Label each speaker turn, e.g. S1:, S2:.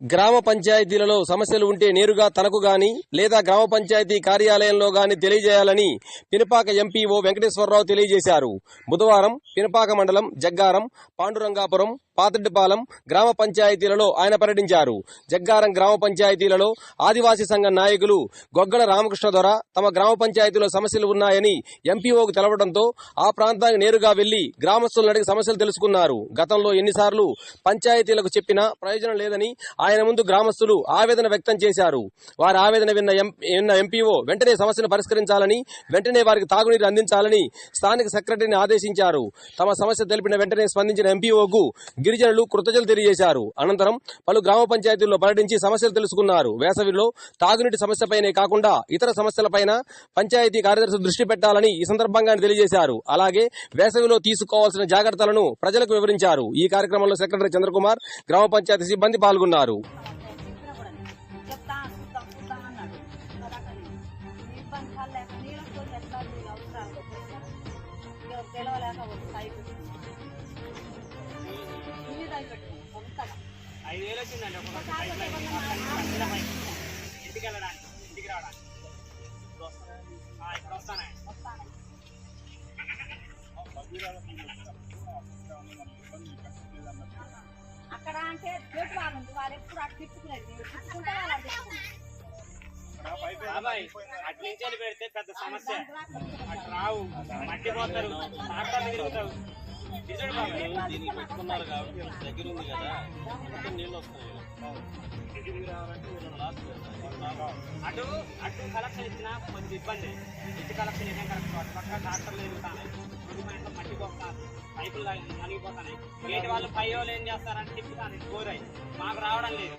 S1: గ్రామ పంచాయతీలలో సమస్యలు ఉంటే నేరుగా తనకు గాని లేదా గ్రామ పంచాయతీ కార్యాలయంలో గాని తెలియజేయాలని పినపాక ఎంపీఓ వెంకటేశ్వరరావు తెలియజేశారు. బుధవారం పినపాక మండలం జగ్గారం పాండురంగాపురం పాతడ్డిపాలెం గ్రామ పంచాయతీలలో ఆయన పర్యటించారు. జగ్గారం గ్రామ పంచాయతీలలో ఆదివాసీ సంఘ నాయకులు గొగ్గల రామకృష్ణ దొర తమ గ్రామ పంచాయతీలో సమస్యలు ఉన్నాయని ఎంపీఓకు తెలపడంతో ఆ ప్రాంతానికి నేరుగా వెళ్ళి గ్రామస్తులను అడిగి సమస్యలు తెలుసుకున్నారు. గతంలో ఎన్నిసార్లు పంచాయతీలకు చెప్పినా ప్రయోజనం లేదని ఆయన ముందు గ్రామస్తులు ఆవేదన వ్యక్తం చేశారు. వారి ఆవేదన విన్న ఎం- విన్న ఎంపీఓ వెంటనే సమస్యను పరిష్కరించాలని వెంటనే వారికి తాగునీరు అందించాలని స్థానిక సెక్రటరీని ఆదేశించారు. తమ సమస్య తెలిపిన వెంటనే స్పందించిన ఎంపీఓకు గిరిజనులు కృతజ్ఞతలు తెలియజేశారు. అనంతరం పలు గ్రామ పంచాయతీల్లో పర్యటించి సమస్యలు తెలుసుకున్నారు. వేసవిలో తాగునీటి సమస్యపైనే కాకుండా ఇతర సమస్యలపైన పంచాయతీ కార్యదర్శి దృష్టి పెట్టాలని ఈ సందర్భంగా తెలియజేశారు. అలాగే వేసవిలో తీసుకోవాల్సిన జాగ్రత్తలను ప్రజలకు వివరించారు. ఈ కార్యక్రమంలో సెక్రటరీ చంద్రకుమార్ గ్రామ పంచాయతీ సిబ్బంది పాల్గొన్నారు.
S2: మరి అక్కడ ఇబ్బంది పడలేక నీళ్ళతో ఎట్లా నీళ్ళు అవసరాలు ఇక తెలవలేక ఒక సైకిల్ ఇన్ని రైపెట్టు కొత్తగా
S3: ఐదు వేలు వచ్చిందండి ఒక పైప్ లైన్ చిన్న పైప్. ఇంటికి వెళ్ళడానికి ఇంటికి రావడానికి ఇప్పుడు వస్తానా? ఆ, ఇప్పుడు వస్తానే
S2: వస్తాను అక్కడ అంటే గేట్ వాళ్ళు ఉంది వాళ్ళు ఎప్పుడు అటు తిప్పుకునేది
S3: బాబాయ్ అటు నుంచి వెళ్ళి పెడితే పెద్ద సమస్య అటు రావు మట్టి పోతారు ట్రాక్టర్లు తిరుగుతావు తిరుగుడు
S4: దీనికి పెట్టుకున్నారు కాబట్టి దగ్గర ఉంది కదా మొత్తం నీళ్ళు వస్తాయి
S3: అటు అటు కలెక్షన్ ఇచ్చినా కొంచెం ఇబ్బంది ఇటు కలెక్షన్ ఇదే కరెక్ట్ పక్క డాక్టర్లు తిరుగుతాయి రెండు పైన మట్టి పోతారు పైపులు నలిగిపోతాయి గేట్ వాళ్ళు పై వాళ్ళు ఏం చేస్తారంటే తిప్పుతాను కోరాయి మాకు రావడం లేదు.